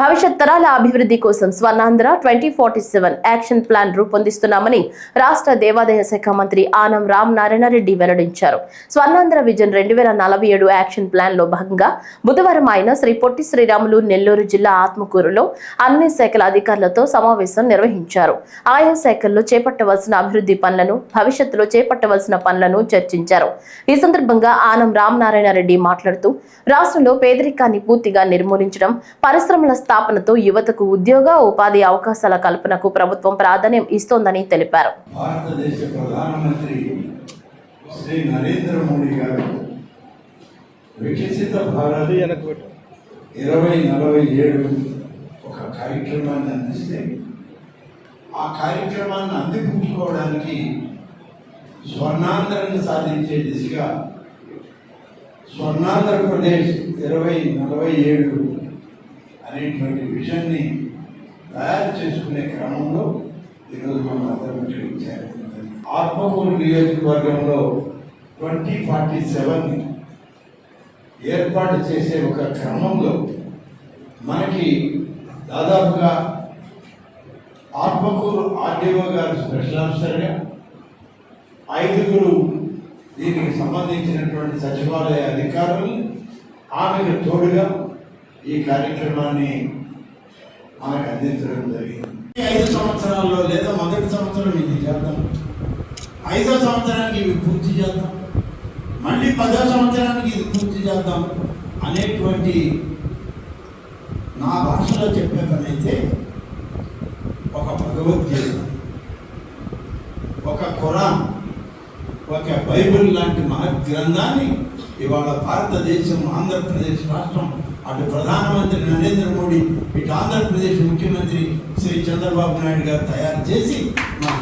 భవిష్యత్ తరాల అభివృద్ధి కోసం Swarnandhra twenty forty seven action plan రూపొందిస్తున్నామని రాష్ట్ర దేవాదాయ శాఖ మంత్రి ఆనం రామ్ నారాయణరెడ్డి వెల్లడించారు. స్వర్ణాంధ్ర విజన్ రెండు వేల నలభై ఏడు యాక్షన్ ప్లాన్లో భాగంగా బుధవారం ఆయన శ్రీ పొట్టి శ్రీరాములు నెల్లూరు జిల్లా ఆత్మకూరులో అన్ని శాఖల అధికారులతో సమావేశం నిర్వహించారు. ఆయా శాఖల్లో చేపట్టవలసిన అభివృద్ధి పనులను భవిష్యత్తులో చేపట్టవలసిన పనులను చర్చించారు. ఈ సందర్భంగా ఆనం రామ్ నారాయణరెడ్డి మాట్లాడుతూ రాష్ట్రంలో పేదరికాన్ని పూర్తిగా నిర్మూలించడం పరిశ్రమల స్థాపనతో యువతకు ఉద్యోగ ఉపాధి అవకాశాల కల్పనకు ప్రభుత్వం ప్రాధాన్యం ఇస్తోందని తెలిపారు. భారతదేశ ప్రధానమంత్రి శ్రీ నరేంద్ర మోడీ గారు వికసిత భారత్ ఇరవై నలభై ఏడు ఒక కార్యక్రమాన్ని అందిస్తే ఆ కార్యక్రమాన్ని అందిపుచ్చుకోవడానికి స్వర్ణాంధ్రను సాధించే దిశగా స్వర్ణాంధ్రప్రదేశ్ ఇరవై నలభై ఏడు అనేటువంటి విషయాన్ని తయారు చేసుకునే క్రమంలో ఈరోజు మనం అందరం ఆత్మకూరు నియోజకవర్గంలో ట్వంటీ ఫార్టీ సెవెన్ ఏర్పాటు చేసే ఒక క్రమంలో మనకి దాదాపుగా ఆత్మకూరు ఆర్డీఓ గారు స్పెషల్ ఆఫీసర్గా ఐదుగురు దీనికి సంబంధించినటువంటి సచివాలయ అధికారులు ఆమెకు తోడుగా ఈ కార్యక్రమాన్ని మనకు అందించడం జరిగింది. ఈ ఐదు సంవత్సరాల్లో లేదా మొదటి సంవత్సరం ఇది చేద్దాం. ఐదో సంవత్సరానికి ఇవి పూర్తి చేద్దాం. మళ్ళీ పదో సంవత్సరానికి ఇది పూర్తి చేద్దాం అనేటువంటి నా భాషలో చెప్పే పని అయితే ఒక భగవద్గీత ఒక ఖురాన్. ఒక బైబిల్ లాంటి మహా గ్రంథాన్ని ఇవాళ భారతదేశం ఆంధ్రప్రదేశ్ రాష్ట్రం అటు ప్రధానమంత్రి నరేంద్ర మోడీ ఇటు ఆంధ్రప్రదేశ్ ముఖ్యమంత్రి శ్రీ చంద్రబాబు నాయుడు గారు తయారు చేసి మా